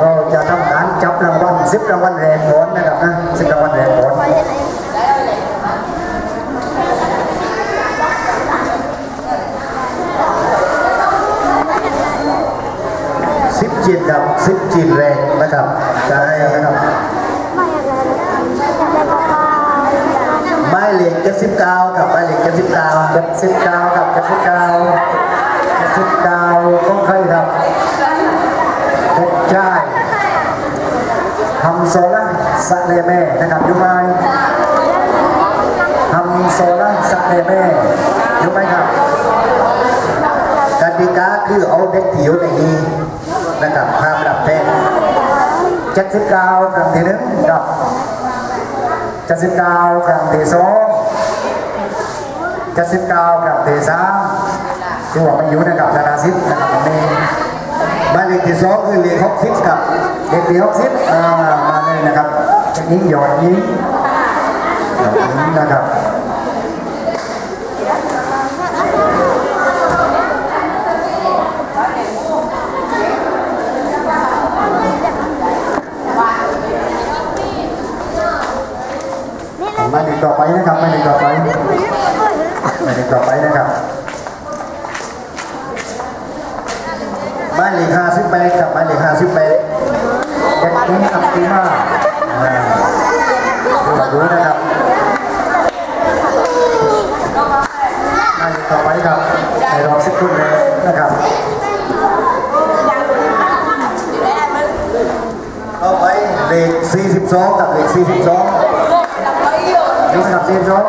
เราจะทำการจับรางวัลสิบรางวัลแรงผลนะครับนะสิบรางวัลแรงผลสิบจีนครับสิบจีนแรงนะครับจะให้นะครับหมายเลขเจ็ดสิบเก้าครับหมายเลขเจ็ดสิบเก้าเจ็ดสิบเก้าครับเจ็ดสิบเก้าเจ็ดสิบเก้าของใครครับ เด็กชายทำโซล่าสะเลแม่นะครับอยู่ไหมทำโซล่าสะเลแม่อยู่ไหมครับกติกาคือเอาเด็กที่อยู่ในนี้นะครับห้ามดับแป้งเจ็ดสิบเก้าครั้งที่หนึ่งกับเจ็ดสิบเก้าครั้งที่สองเจ็ดสิบเก้าครั้งที่สามที่ว่ามันอยู่นะครับธนาสิทธิ์นะครับตรงนี้ บ้านเลขที่สองคือเลขหกสิบครับเลขที่หกสิบอ่ามาเลยนะครับยิงหยอดยิงหยอดยิงนะครับมายเลขต่อไปนะครับมายเลขต่อไปมายเลขต่อไปนะครับ หมายเลขห้าสิบแปดกับหมายเลขห้าสิบแปดเด็กหญิงอัปติมาดูนะครับหมายเลขต่อไปครับในรอบสิบคนเลยนะครับต่อไปเลข42กับเลข42ดูสับเสียงร้อง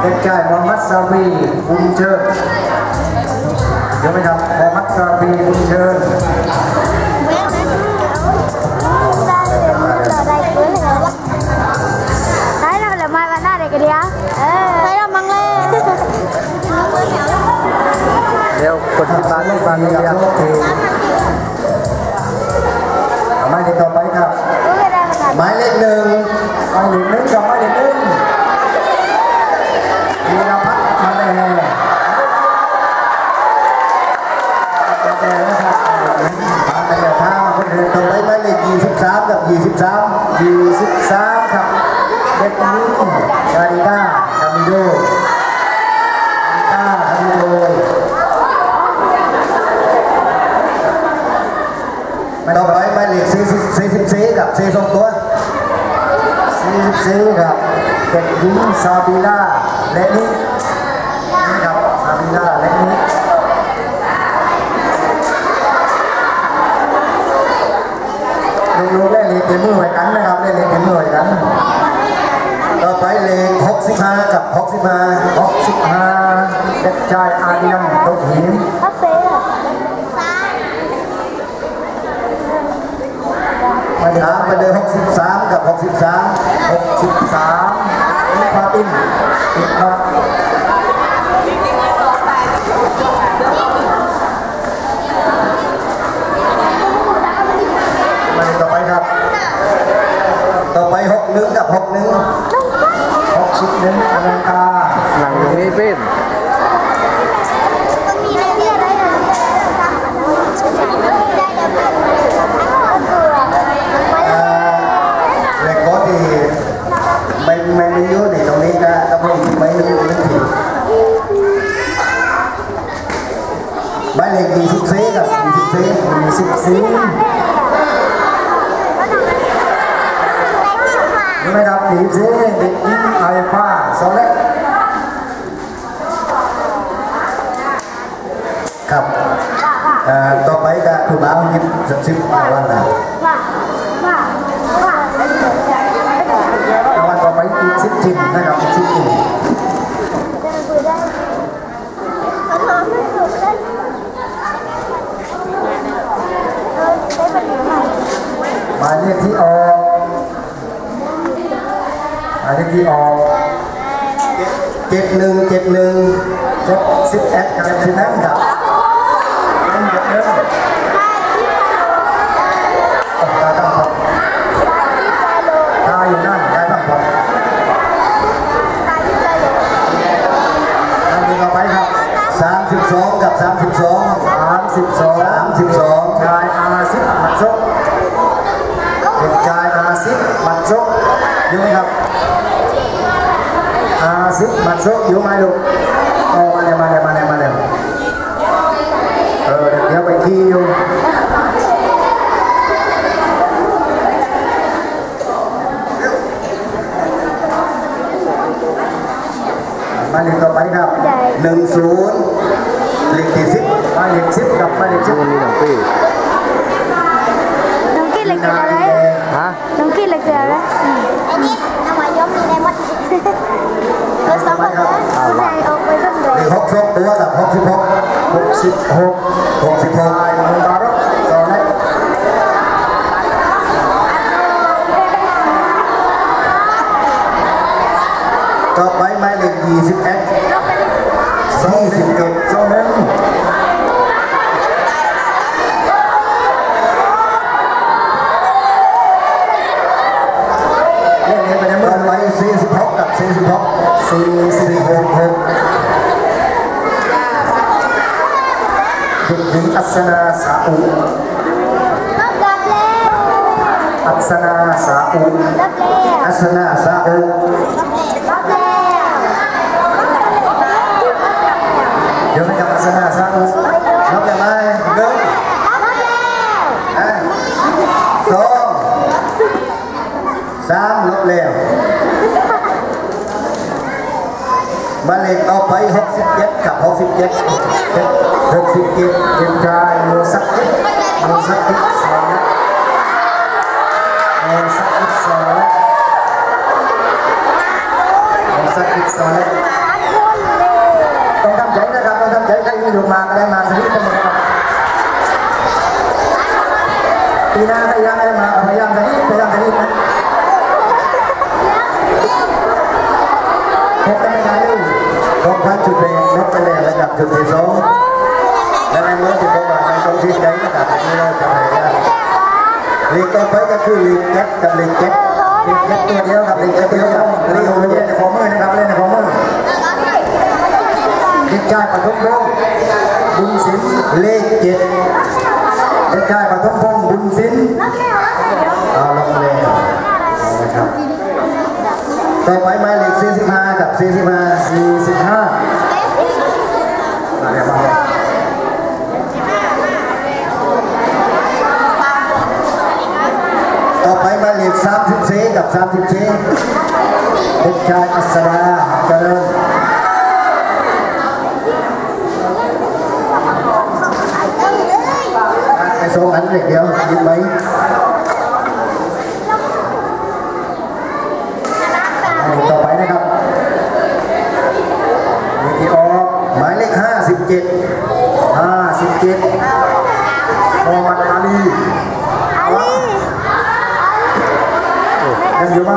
เด็กชายมอมัดซาบีบุญเชิญเดี๋ยวไหมครับมอมัดซาบีบุญเชิญเดี๋ยวคนที่มาที่มาที่ยังโอเคหมครับ Ủa cái đây là หมายเลขหนึ่งหมายเลขหนึ่งกั สิบสี่กับสี่สองตัวสี่สี่ครับเด็กหญิงซาบิล่าแลนี่นี่ครับซาบิล่าแลนี่ลูกๆเล่นเลขเต็มมือไว้กันนะครับเล่นเลขเต็มมือไว้กันต่อไปเลขหกสิบห้ากับหกสิบห้าหกสิบห้าเด็กชายอาเดียมตุกหิน bác sĩ à? มาถามไปเลย63 กับ 63 63นี่พาตินติดมามาต่อไปครับ ต่อไป61กับ61 61อลังกาหลังตรงนี้เป็น Con đi đây đi đây là đây là ăn cười เอ่อแหล่งก็ที่ไม่ไม่ไม่เยอะในตรงนี้ก็ต้องให้ไม่นึกนึกถึงหมายเลข24กับ 24 24นี่ไหมครับดีซีเด็กหญิงไอฟ้าโซเล็กครับต่อไปก็คือบ้าวยิบสักสิบราวัลนะวัลต่อไปอีกสิบจินนะครับอีกสิบจินายเลขที่ออกหมายเลขที่ออกเจ็ดหนึ่งเจ็ดหนึ่งเจ็ดสิบเอ็ดกับสิบนั่นครับนั่นเจ็ดหนึ่งโอ้ตาตั้งพอตาอยู่นั่นตาตั้งพออันนี้ต่อไปครับสามสิบสองกับสามสิบสองสามสิบสองสามสิบสองชายอาสิบอาซิฟหมัดชก อยู่ไหมครับอาซิฟหมัดชกอยู่ไหมลูกโอ้มาเลยมาเลยมาเลยมาเลย เออเดี๋ยวไปที่อยู่มาเลขต่อไปครับหนึ่งศูนย์เลขที่สิบมาเลขสิบกับมาเลขสิบมันมีหนังปีน้องกินเหล็กเกลืออะไรฮะน้องกินเหล็กเกลืออะไรไอ้นี่น้ำมันยมมีในมดเราสองคนเลยผู้ชายออกไปต้นเเลร็วขหกชกตัวกับหกสิบหกหกสิบหกหกสิบหกมันบาร์ต่อเลยต่อไปหมายเลขยี่สิบเอ็ดสองสิบเอ็ด Aksana xã Ú Aksana xã Ú Aksana xã Ú Giờ mình gặp Aksana xã Ú Lớp ngày mai. Đúng Không Sam lớp lèo. Balik អស់3 67 កាប់67 Thực sự kiện kiểm tra mô sắc kích Mô sắc kích xóa lắc Mô sắc kích xóa lắc sắc kích xóa Con thăm chảy nó ra con thăm chảy Cái được màn đây màn sẽ biết cho mình Thì ra thầy ra đây mà, Thầy ra thầy biết, Thầy ra thầy biết Hãy subscribe cho kênh Ghiền Mì Gõ Để không bỏ lỡ những video hấp dẫn ด็กชายโมสักกิดโมสักกิดสองนะโมสักกิดสองนะโมสักกิดสองนะต้องทำใจนะครับต้องทำใจใครมีลูกมาก็ได้มาสักนิดนึงนะครับปีหน้าถ้ายังไม่ได้มาก็พยายามสักนิดพยายามสักนิดนะพบกันไม่ได้เลยพบพันจุดแดงนกไปแล้วระดับจุดที่สองและในเมื่อที่ผมว่าในตรงที่ใดนะครับนี่เราจะไปได้ลีกต่อไปก็คือลีกแก๊ปกับลีกแก๊ปลีกแก๊ปตัวเดียวกับลีกแก๊ปเดียวกับลีกโอเล่นในของมือนะครับเล่นในของมือเด็กชายปฐมพงศ์บุญศิลป์เลขเจ็ดเด็กชายปฐมพงศ์บุญศิลป์เอาลงเลยนะครับต่อไปหมายเลข45กับ45 45มาเดี๋ยวมาเลยต่อไปหมายเลข 34กับ34เด็กชายอัศดาเจริญไอ้สองอันเล็กเดียวยิบไหมอันนี้ต่อไปนะครับนี่ที่ออกหมายเลขห้าสิบเจ็ดห้าสิบเจ็ดโมฮัมหมัดอาลี อาลี อยู่ไหม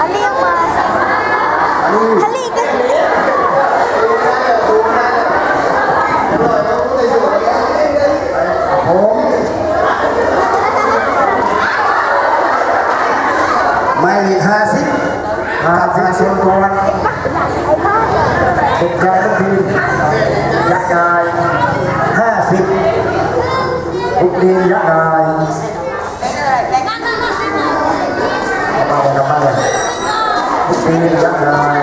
อาลีออกมาอาลีอาลีก็ผมหมายเลขห้าสิบห้าสิบส่วนตัวไอ้พ่อเด็กชายทุกทียักษ์ยายห้าสิบทุกทีมยักษ์ยายมาเลยมาเลย ทุกทีมยักษ์ยาย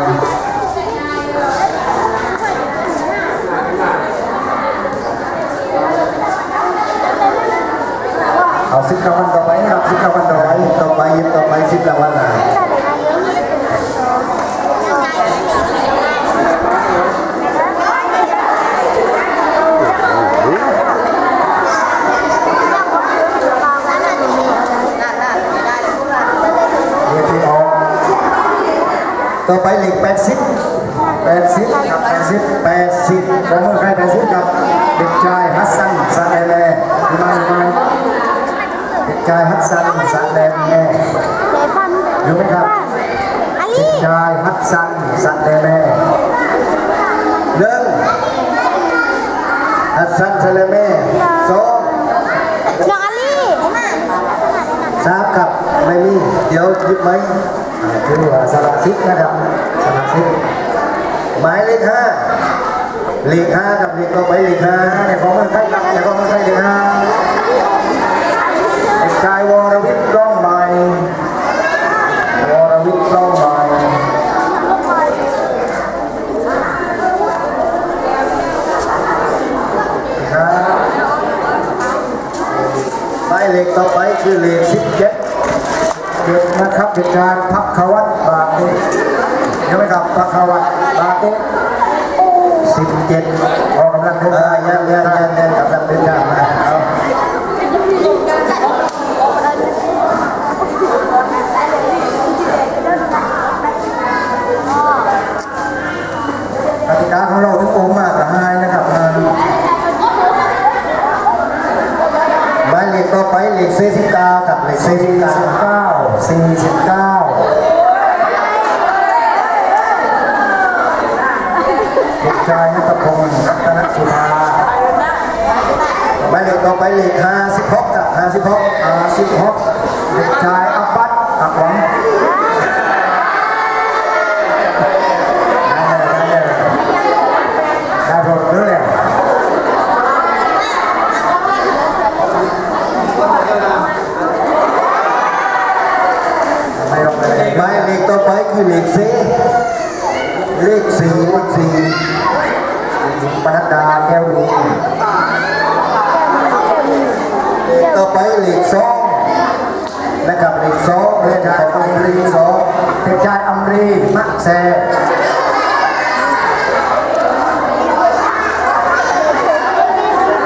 เอาสิบรางวัลต่อไปนะครับสิบรางวัลต่อไปต่อไปยิบต่อไปสิบรางวัลนะ เรียกที่ออก ต่อไปเหล็กแปดสิบแปดสิบกับแปดสิบแปดสิบผมเมื่อใครแปดสิบกับเด็กชายฮัสซันซาเลเล่ที่มาที่มาเด็กชายฮัสซันซาเลเล่อยู่ไหมครับอาลีเด็กชายฮัสซันซาเลเล่หนึ่งฮัสซันซาเลเล่สองน้องอาลีสามครับไม่มีเดี๋ยวหยิบไหมอ่า คือสมาชิกนะครับสมาชิกหมายเลขห้าเลขห้ากับเลขต่อไปเลขห้าในของมันใไทยครับในของเมืองไทเลขห้าเด็กายวรวิทย์ร้องใหม่วรวิทย์ร้องใหม่หมายเลขต่อไปคือเลขสิบเจ็ด เด็กนะครับเด็กชายพักขวัตบาเต้เห็นไหมครับพักขวัตบาเต้สิบเจ็ดออกกำลังเดินทางยันยันยันยันกำลังเดินทางมาเอากติกาของเราทุกองมากหายนะครับอ่าหมายเลข ต่อไปเลขสี่สิบเก้ากับเลขสี่สิบเก้าสี่สิบเก้าเด็กชายนัทพงศ์รัตนสุภาหมายเลขต่อไปเลขห้าสิบหกกับห้าสิบหกห้าสิบหกเด็กชายอับบัตอับหวัง ได้รถเลยไม่ต้องอะไรหมายเลขต่อไปคือเลขสี่เลขสี่เลขสี่ปนัดดาแก้วดีต่อไปเลขสองนะครับเลขสองเลขชายอัมรีสองเลขชายอัมรีมักแซ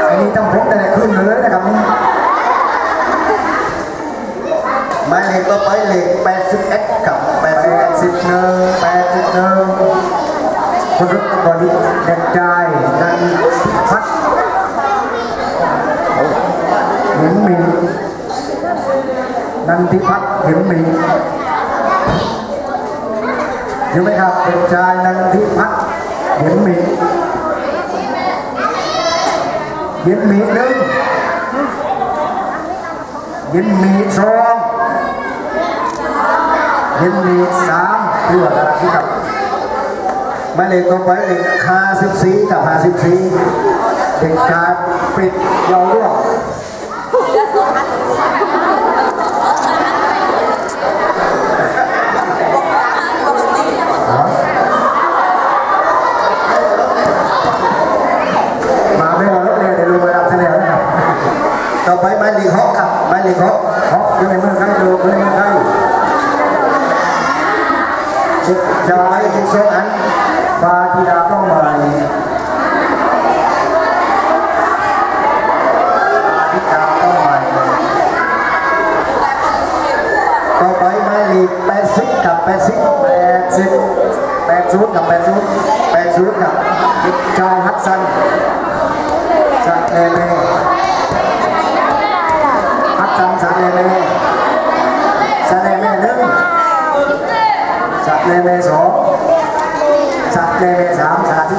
อันนี้ต้องพบแต่ละขึ้นเลยนะครับหมายเลขต่ไปเลข81กับ81 10หนึ่ง81คนรุ่นบอดี้เด็กชายนันทิพัฒน์หินมีอยู่ไหมครับเด็กชายนันทิพัฒน์หินมียินมีหนึ่งยินมีสองยินมีสามเพื่ออะไรที่กับมาเลขต่อไปเลขห้าสิบสี่กับหาสิบสี่เด็กชายปิดเยาวร่วงมาไม่รอรถเลยเดี๋ยวลงไปรับเสนอนะครับต่อไปหมายเลขหก ครับหมายเลขหกหกอยู่ในเมืองไทยดูอยู่ในเมืองไทยเด็กชายที่สองอันฟาธิดาต้องใหม่หม่ต่อไปหมายเลขแปดสิบกับแปดสิบแปดสิบแปดศูนย์กับแปดศูนย์แปดศูนย์กับเด็กชาติเลเมพัดจังสัตว์เลเมสัตว์เลเมหนึ่งสัตว์เลเมสองสัตว์เลเมสามสัตว์ที่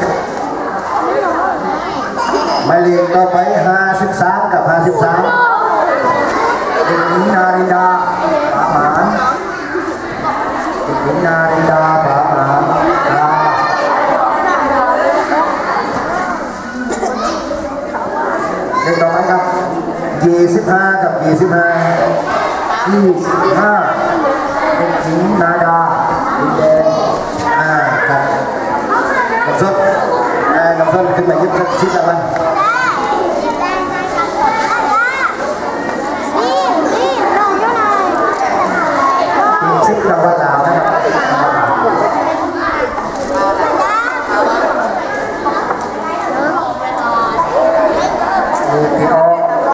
หมายเลขต่อไปห้าสิบสามกับห้าสิบสามเด็กหญิงนารินดา 45 กับ 25 25เป็นหญิงนาดาดีนแดงอ่ากับกับส้นกับส้นขึ้นมายึดชิ้นละมัน